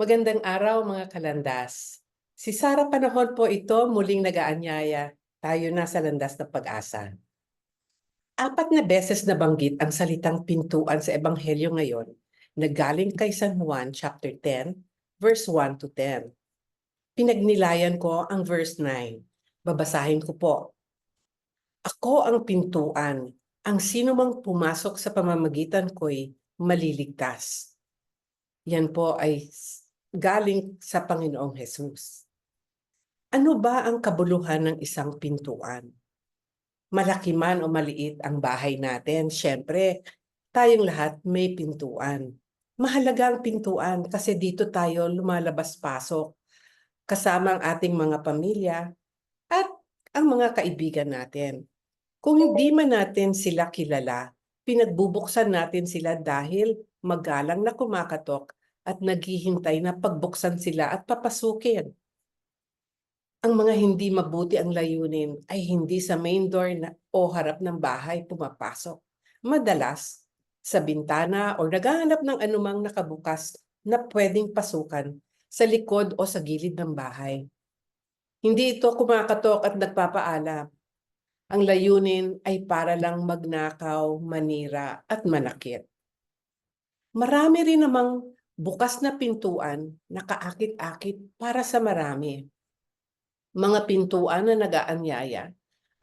Magandang araw mga kalandas. Si Sara panahon po ito muling nagaanyaya. Tayo na sa landas ng pag-asa. Apat na beses nabanggit ang salitang pintuan sa Ebanghelyo ngayon na galing kay San Juan chapter 10 verse 1 to 10. Pinagnilayan ko ang verse 9. Babasahin ko po. Ako ang pintuan. Ang sino mang pumasok sa pamamagitan ko'y maliligtas. Yan po ay galing sa Panginoong Hesus. Ano ba ang kabuluhan ng isang pintuan? Malaki man o maliit ang bahay natin, syempre, tayong lahat may pintuan. Mahalaga ang pintuan kasi dito tayo lumalabas-pasok kasama ang ating mga pamilya at ang mga kaibigan natin. Kung hindi man natin sila kilala, pinagbubuksan natin sila dahil magalang na kumakatok at naghihintay na pagbuksan sila at papasukin. Ang mga hindi mabuti ang layunin ay hindi sa main door na, o harap ng bahay pumapasok. Madalas, sa bintana o naghahanap ng anumang nakabukas na pwedeng pasukan sa likod o sa gilid ng bahay. Hindi ito kumakatok at nagpapaalam. Ang layunin ay para lang magnakaw, manira at manakit. Marami rin namang bukas na pintuan na kaakit-akit para sa marami. Mga pintuan na nagaanyaya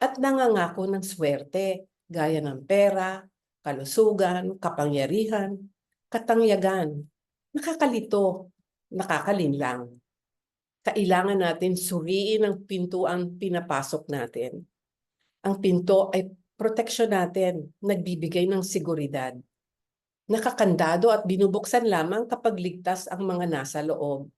at nangangako ng swerte gaya ng pera, kalusugan, kapangyarihan, katangyagan, nakakalito, nakakalinlang. Kailangan natin suriin ang pintuan pinapasok natin. Ang pinto ay proteksyon natin, nagbibigay ng seguridad. Nakakandado at binubuksan lamang kapag ligtas ang mga nasa loob.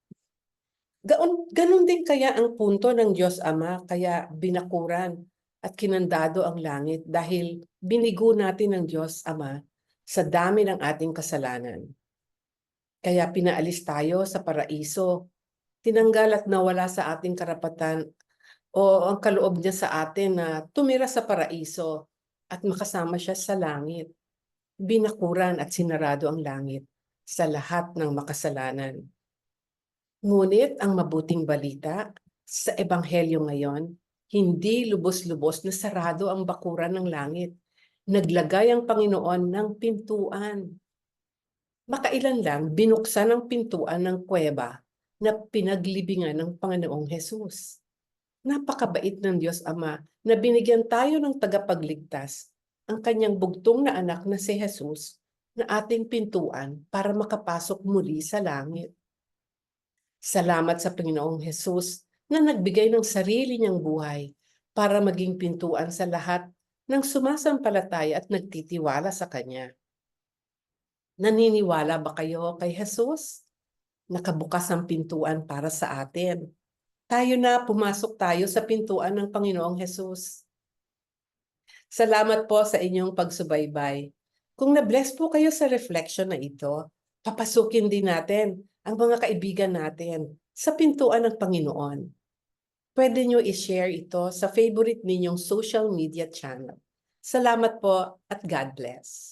Gaon, ganun din kaya ang punto ng Diyos Ama, kaya binakuran at kinandado ang langit dahil binigo natin ng Diyos Ama sa dami ng ating kasalanan. Kaya pinaalis tayo sa paraiso, tinanggal at nawala sa ating karapatan o ang kaloob niya sa atin na tumira sa paraiso at makasama siya sa langit. Binakuran at sinarado ang langit sa lahat ng makasalanan. Ngunit ang mabuting balita sa Ebanghelyo ngayon, hindi lubos-lubos na sarado ang bakuran ng langit. Naglagay ang Panginoon ng pintuan. Makailan lang binuksan ang pintuan ng kuweba na pinaglibingan ng Panginoong Hesus. Napakabait ng Diyos Ama na binigyan tayo ng tagapagligtas, ang kanyang bugtong na anak na si Jesus, na ating pintuan para makapasok muli sa langit. Salamat sa Panginoong Hesus na nagbigay ng sarili niyang buhay para maging pintuan sa lahat ng sumasampalataya at nagtitiwala sa Kanya. Naniniwala ba kayo kay Jesus? Nakabukas ang pintuan para sa atin. Tayo na, pumasok tayo sa pintuan ng Panginoong Jesus. Salamat po sa inyong pagsubaybay. Kung na-bless po kayo sa reflection na ito, papasukin din natin ang mga kaibigan natin sa pintuan ng Panginoon. Pwede nyo i-share ito sa favorite ninyong social media channel. Salamat po at God bless.